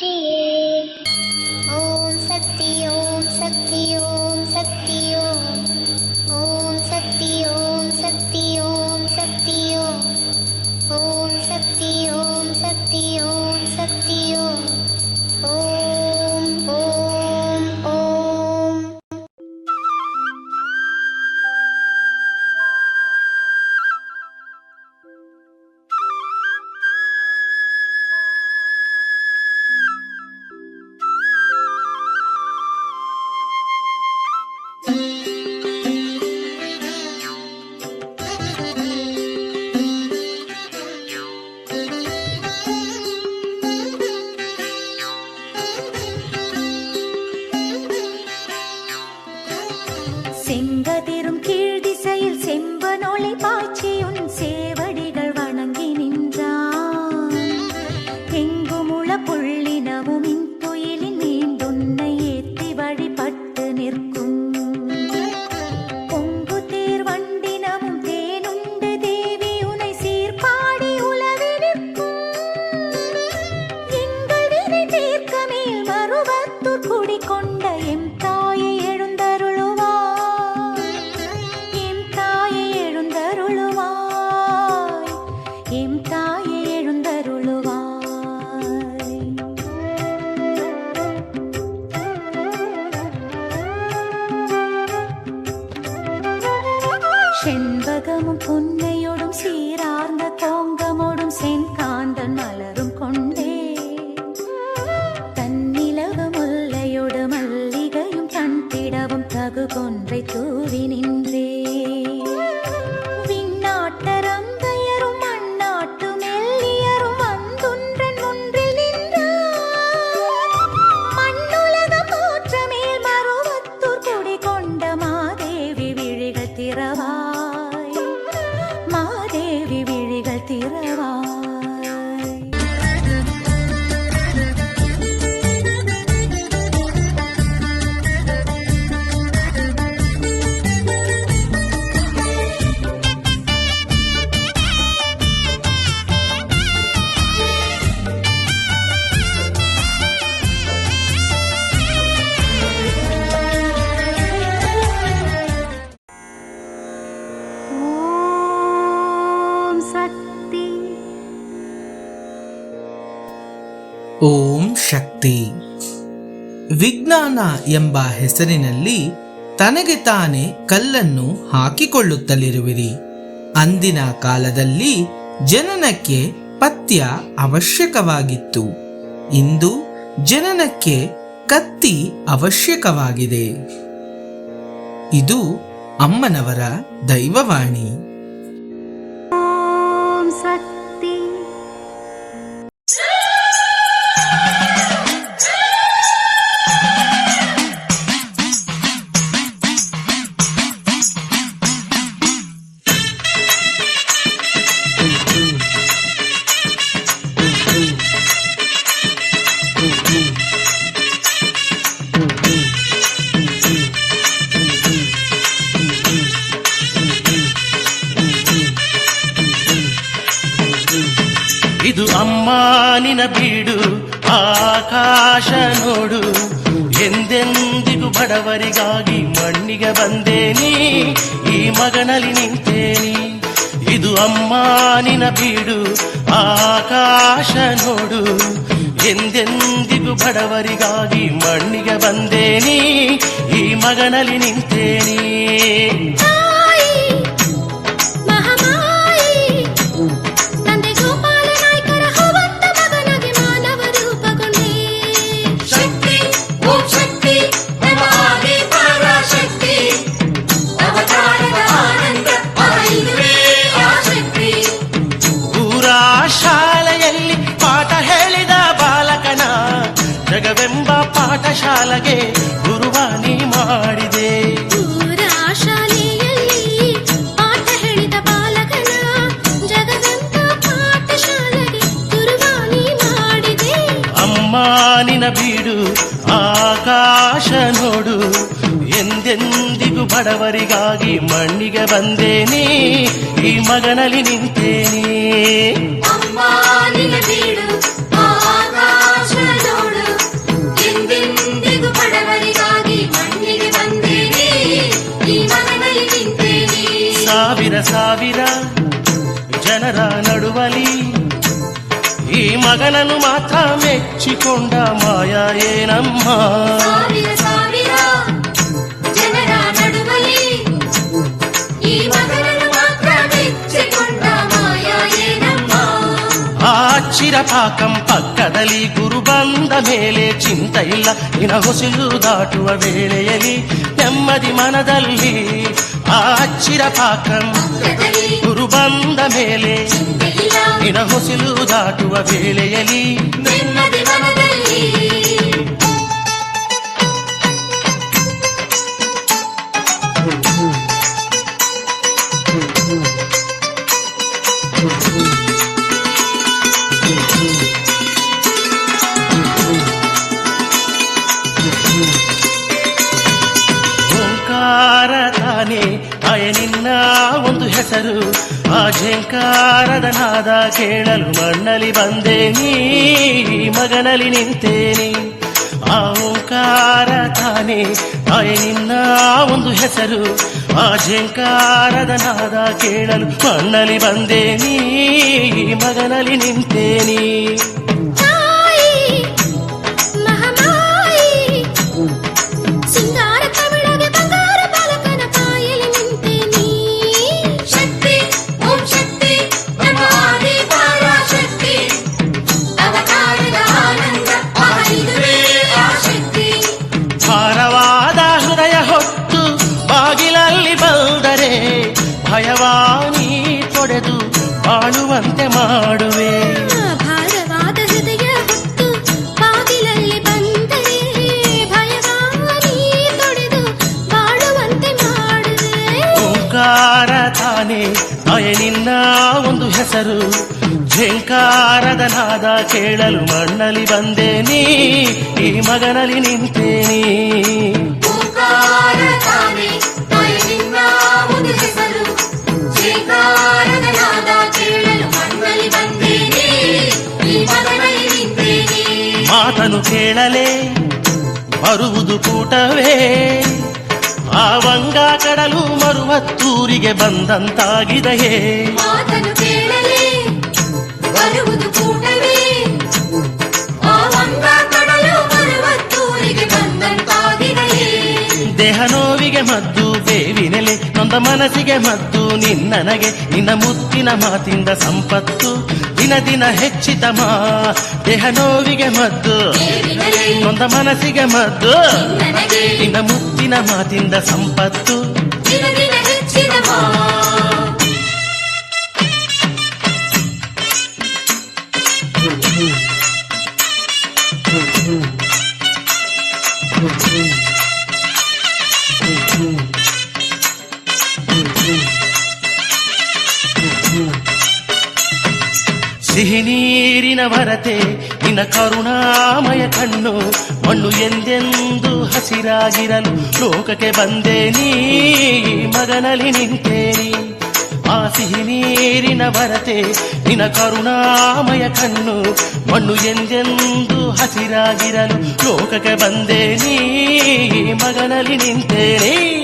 see. ಶಕ್ತಿ. ವಿಜ್ಞಾನ ಎಂಬ ಹೆಸರಿನಲ್ಲಿ ತನಗೆ ತಾನೇ ಕಲ್ಲನ್ನು ಹಾಕಿಕೊಳ್ಳುತ್ತಲಿರುವಿರಿ. ಅಂದಿನ ಕಾಲದಲ್ಲಿ ಜನನಕ್ಕೆ ಪಥ್ಯ ಅವಶ್ಯಕವಾಗಿತ್ತು. ಇಂದು ಜನನಕ್ಕೆ ಕತ್ತಿ ಅವಶ್ಯಕವಾಗಿದೆ. ಇದು ಅಮ್ಮನವರ ದೈವವಾಣಿ. ಶಕ್ತಿ. ಇದು ಅಮ್ಮನಿನ ಬೀಡು ಆಕಾಶ ನೋಡು ಎಂದೆಂದಿಗೂ ಬಡವರಿಗಾಗಿ ಮಣ್ಣಿಗೆ ಬಂದೇನಿ ಈ ಮಗನಲ್ಲಿ ನಿಂತೇನಿ ಇದು ಅಮ್ಮನಿನ ಬೀಡು ಆಕಾಶ ನೋಡು ಎಂದೆಂದಿಗೂ ಬಡವರಿಗಾಗಿ ಮಣ್ಣಿಗೆ ಬಂದೇನಿ ಈ ಮಗನಲ್ಲಿ ನಿಂತೇನಿ ಎಂದೆಂದಿಗೂ ಬಡವರಿಗಾಗಿ ಮಣ್ಣಿಗೆ ಬಂದೇನೆ ಈ ಮಗನಲ್ಲಿ ನಿಂತೇನೆ ಅಮ್ಮ ನಿನ್ನ ಬೀಡು ಆಕಾಶ ನೋಡು ಎಂದೆಂದಿಗೂ ಬಡವರಿಗಾಗಿ ಮಣ್ಣಿಗೆ ಬಂದೇನೆ ಈ ಮಗನಲ್ಲಿ ನಿಂತೇನೆ ಸಾವಿರ ಸಾವಿರ ಜನರ ನಡುವಲಿ ಈ ಮಗನನ್ನು ಮಾತ್ರ ಮೆಚ್ಚಿಕೊಂಡ ಮಾಯ ಏನಮ್ಮ ಆ ಚಿರಪಾಕಂ ಪಕ್ಕದಲ್ಲಿ ಗುರು ಬಂದ ಮೇಲೆ ಚಿಂತ ಇಲ್ಲ ಇನ ಹೊಸಿಲು ದಾಟುವ ವೇಳೆಯಲ್ಲಿ ನೆಮ್ಮದಿ ಮನದಲ್ಲಿ ಆ ಚಿರಪಾಕಂ ಪಕ್ಕದಲ್ಲಿ ಗುರು ಬಂದ ಮೇಲೆ ಇಲ್ಲ ಇನ ಹೊಸಿಲು ದಾಟುವ ವೇಳೆಯಲ್ಲಿ ಹೆಸರು? ಆ ಝೇಂಕಾರದ ನಾದ ಕೇಳಲು ಮಣ್ಣಲ್ಲಿ ಬಂದೆ ನೀ ಮಗನಲ್ಲಿ ನಿಂತೇನೆ. ಆ ಓಂಕಾರ ತಾನೆ, ತಾಯಿ ನಿನ್ನ ಒಂದು ಹೆಸರು. ಆ ಝೇಂಕಾರದ ನಾದ ಕೇಳಲು ಮಣ್ಣಲ್ಲಿ ಬಂದೆ ನೀ ಮಗನಲ್ಲಿ ನಿಂತೇನೆ. ಹೆಸರು ಝೇಂಕಾರದ ನಾದ ಕೇಳಲು ಮಣ್ಣಲ್ಲಿ ಬಂದೇನಿ ಈ ಮಗನಲ್ಲಿ ನಿಂತೇನಿ. ಮಾತನು ಕೇಳಲೇ ಬರುವುದು ಕೂಟವೇ ಆ ವಂಗ ಕಡಲು ಮರುವತ್ತೂರಿಗೆ ಬಂದಂತಾಗಿದೆಯೇ. ದೇಹ ನೋವಿಗೆ ಮದ್ದು ಬೇವಿನೆಲೆ ನೊಂದ ಮನಸ್ಸಿಗೆ ಮದ್ದು ನಿನ್ನನಗೆ ನಿನ್ನ ಮುತ್ತಿನ ಮಾತಿಂದ ಸಂಪತ್ತು ದಿನ ದಿನ ಹೆಚ್ಚಿತ ಮಾ ದೇಹ ನೋವಿಗೆ ಮದ್ದು ನೊಂದ ಮನಸ್ಸಿಗೆ ಮದ್ದು ನಿನ್ನ ಮುತ್ತಿನ ಮಾತಿಂದ ಸಂಪತ್ತು. ವರತೆ, ನಿನ್ನ ಕರುಣಾಮಯ ಕಣ್ಣು, ಮಣ್ಣು ಎಂದೆಂದು ಹಸಿರಾಗಿರಲು ಲೋಕಕ್ಕೆ ನೀ. ಮಗನಲ್ಲಿ ನಿಂತೇನಿ ಆ ಸಿಹಿ ನೀರಿನ ವರತೆ, ನಿನ್ನ ಕರುಣಾಮಯ ಕಣ್ಣು, ಮಣ್ಣು ಎಂದೆಂದು ಹಸಿರಾಗಿರಲು ಲೋಕಕ್ಕೆ ನೀ. ಮಗನಲ್ಲಿ ನಿಂತೇನೆ